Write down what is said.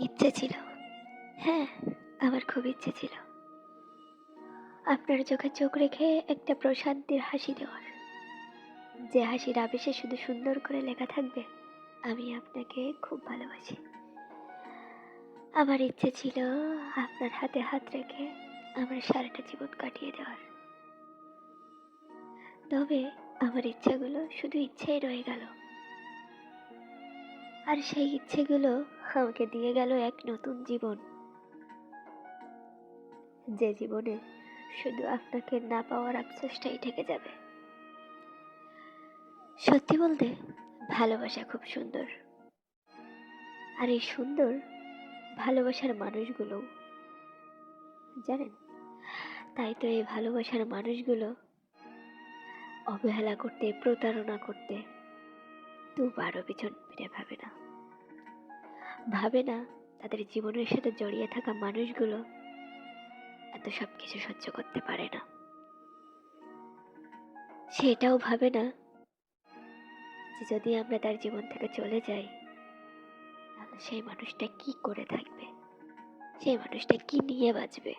ইচ্ছে ছিল। হ্যাঁ আমার খুব ইচ্ছে ছিল। আপনার চোখে চোখ রেখে একটা প্রশান্তির হাসি দেওয়ার। যে হাসির আবেশে শুধু সুন্দর করে লেখা থাকবে, আমি আপনাকে খুব ভালোবাসি। আমার ইচ্ছে ছিল আপনার হাতে হাত রেখে আমার সারাটা জীবন কাটিয়ে দেওয়ার। তবে আমার ইচ্ছাগুলো শুধু ইচ্ছেই রয়ে গেল। আর সেই ইচ্ছেগুলো আমাকে দিয়ে গেল এক নতুন জীবন। যে জীবনে শুধু আপনাকে না পাওয়ার আফসোসটাই থেকে যাবে। সত্যি বলতে, ভালোবাসা খুব সুন্দর। আর এই সুন্দর, ভালোবাসার মানুষগুলো, জানেন? তাই তো এই ভালোবাসার মানুষগুলো অবহেলা করতে, প্রতারণা করতে, দুবারও পিছন ফিরে ভাবে না। ভাবে না তাদের জীবনের সাথে জড়িয়ে থাকা মানুষগুলো এত সব কিছু সহ্য করতে পারে না। সে এটাও ভাবে না যে যদি আমরা তার জীবন থেকে চলে যাই, তাহলে সেই মানুষটা কি করে থাকবে? সেই মানুষটা কি নিয়ে বাঁচবে?